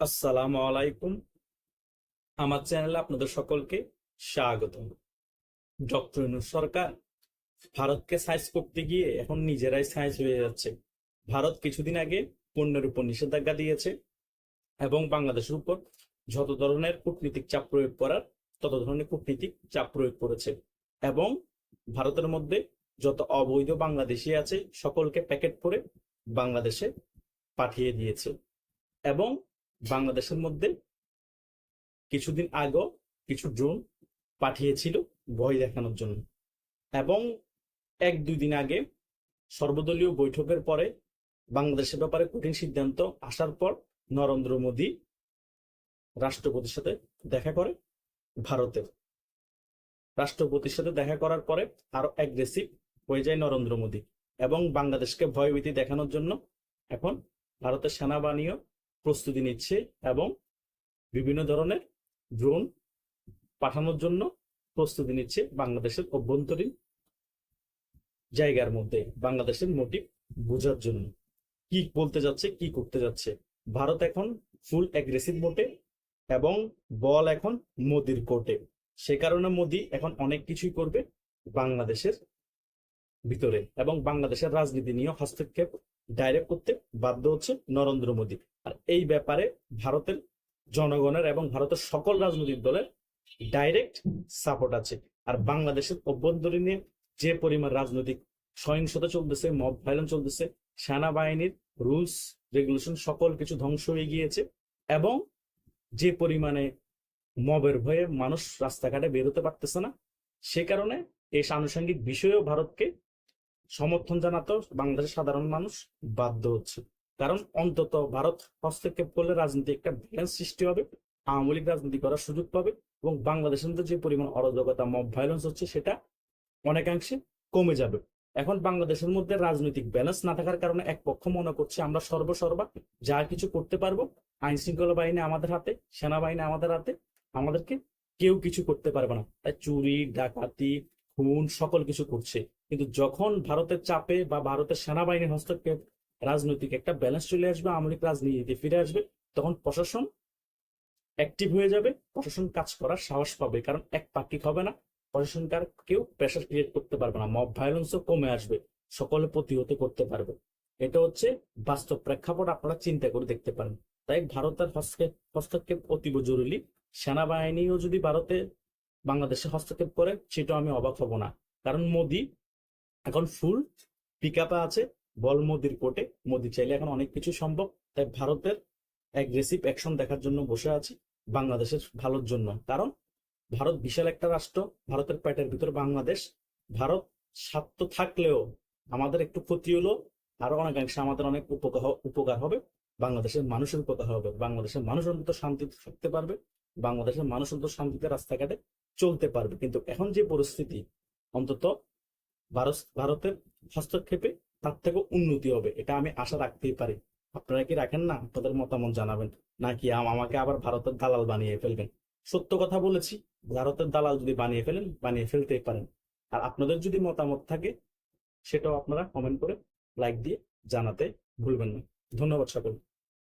আসসালামু আলাইকুম। আমার চ্যানেলে আপনাদের সকলকে স্বাগত ডক্টর ইউনূস সরকার ভারতকে সাইজ করতে গিয়ে এখন নিজেরাই সাইজ হয়ে যাচ্ছে। ভারত কিছুদিন আগে পণ্যের উপর নিষেধাজ্ঞা দিয়েছে এবং বাংলাদেশের উপর যত ধরনের কূটনীতিক চাপ প্রয়োগ করার, তত ধরনের কূটনীতিক চাপ প্রয়োগ করেছে এবং ভারতের মধ্যে যত অবৈধ বাংলাদেশি আছে, সকলকে প্যাকেট করে বাংলাদেশে পাঠিয়ে দিয়েছে। এবং বাংলাদেশের মধ্যে কিছুদিন আগেও কিছু ড্রোন পাঠিয়েছিল ভয় দেখানোর জন্য। এবং এক দুই দিন আগে সর্বদলীয় বৈঠকের পরে বাংলাদেশের ব্যাপারে কঠিন সিদ্ধান্ত আসার পর নরেন্দ্র মোদী রাষ্ট্রপতির সাথে দেখা করে ভারতের রাষ্ট্রপতির সাথে দেখা করার পরে আরও অ্যাগ্রেসিভ হয়ে যায় নরেন্দ্র মোদী। এবং বাংলাদেশকে ভয়ভীতি দেখানোর জন্য এখন ভারতের সেনাবাহিনীও প্রস্তুতি নিচ্ছে এবং বিভিন্ন ধরনের ড্রোন পাঠানোর জন্য প্রস্তুতি নিচ্ছে বাংলাদেশের অভ্যন্তরীণ জায়গার মধ্যে, বাংলাদেশের মোটিভ বোঝার জন্য। কি বলতে যাচ্ছে, কি করতে যাচ্ছে? ভারত এখন ফুল অ্যাগ্রেসিভ মোটে এবং বল এখন মোদির কোর্টে সে কারণে মোদি এখন অনেক কিছুই করবে বাংলাদেশের ভিতরে এবং বাংলাদেশের রাজনীতি নিয়ে হস্তক্ষেপ ডাইরেক্ট করতে বাধ্য হচ্ছে নরেন্দ্র মোদী। আর এই ব্যাপারে ভারতের জনগণের এবং ভারতের সকল রাজনৈতিক দলের ডাইরেক্ট সাপোর্ট আছে। আর বাংলাদেশের অভ্যন্তরীণে যে পরিমাণ রাজনৈতিক সহিংসতা চলতেছে মব ভাইলেন্স চলতেছে, সেনাবাহিনীর রুলস রেগুলেশন সকল কিছু ধ্বংস হয়ে গিয়েছে এবং যে পরিমাণে মবের ভয়ে মানুষ রাস্তাঘাটে বেরোতে পারতেছে না, সে কারণে এই আনুষঙ্গিক বিষয়েও ভারতকে সমর্থন জানাতেও বাংলাদেশের সাধারণ মানুষ বাধ্য হচ্ছে। কারণ অন্তত ভারত হস্তক্ষেপ করলে রাজনীতি একটা ব্যালেন্স সৃষ্টি হবে, আওয়ামী লীগ রাজনীতি করার সুযোগ পাবে এবং বাংলাদেশের মধ্যে যে পরিমাণ অরাজকতা মব ভায়োলেন্স হচ্ছে সেটা অনেকাংশে কমে যাবে। এখন বাংলাদেশের মধ্যে রাজনৈতিক ব্যালেন্স না থাকার কারণে এক পক্ষ মনে করছে, আমরা সর্বসর্বা যা কিছু করতে পারব আইন শৃঙ্খলা বাহিনী আমাদের হাতে, সেনাবাহিনী আমাদের হাতে, আমাদেরকে কেউ কিছু করতে পারবে না। তাই চুরি, ডাকাতি, খুন, সকল কিছু করছে। কিন্তু যখন ভারতের চাপে বা ভারতের সেনাবাহিনীর হস্তক্ষেপ, রাজনৈতিক একটা ব্যালেন্স চলে আসবে, আওয়ামী লীগ রাজনীতিতে ফিরে আসবে, তখন প্রশাসন অ্যাক্টিভ হয়ে যাবে, প্রশাসন কাজ করার সাহস পাবে, কারণ এক পাক্ষিক হবে না। প্রশাসনকার কেউ প্রেশার ক্রিয়েট করতে পারবে না মব ভায়োলেন্সও কমে আসবে, সকলে প্রতিহত করতে পারবে। এটা হচ্ছে বাস্তব প্রেক্ষাপট, আপনারা চিন্তা করে দেখতে পারেন। তাই ভারতের হস্তক্ষেপ হস্তক্ষেপ অতীব জরুরি। সেনাবাহিনীও যদি ভারতে, বাংলাদেশে হস্তক্ষেপ করে, সেটাও আমি অবাক হব না। কারণ মোদি এখন ফুল পিক আছে, বল মোদির কোর্টে। মোদি চাইলে এখন অনেক কিছু সম্ভব, তাই ভারতের অ্যাগ্রেসিভ অ্যাকশন দেখার জন্য বসে আছি, বাংলাদেশের ভালোর জন্য। কারণ ভারত বিশাল একটা রাষ্ট্র, ভারতের পেটের ভিতর বাংলাদেশ। ভারত স্বার্থ থাকলেও আমাদের একটু ক্ষতি হলো, আরও অনেকাংশে আমাদের অনেক উপকার উপকার হবে। বাংলাদেশের মানুষের উপকার হবে। বাংলাদেশের মানুষ অন্তত শান্তিতে থাকতে পারবে, বাংলাদেশের মানুষ অন্তত শান্তিতে রাস্তাঘাটে চলতে পারবে। কিন্তু এখন যে পরিস্থিতি, অন্তত ভারত, ভারতের হস্তক্ষেপে তার থেকে উন্নতি হবে, এটা আমি আশা রাখতেই পারি। আপনারা কি রাখেন না? আপনাদের মতামত জানাবেন। নাকি আমাকে আবার ভারতের দালাল বানিয়ে ফেলবেন? সত্য কথা বলেছি, ভারতের দালাল যদি বানিয়ে ফেলেন, বানিয়ে ফেলতেই পারেন। আর আপনাদের যদি মতামত থাকে, সেটাও আপনারা কমেন্ট করে লাইক দিয়ে জানাতে ভুলবেন না। ধন্যবাদ সকল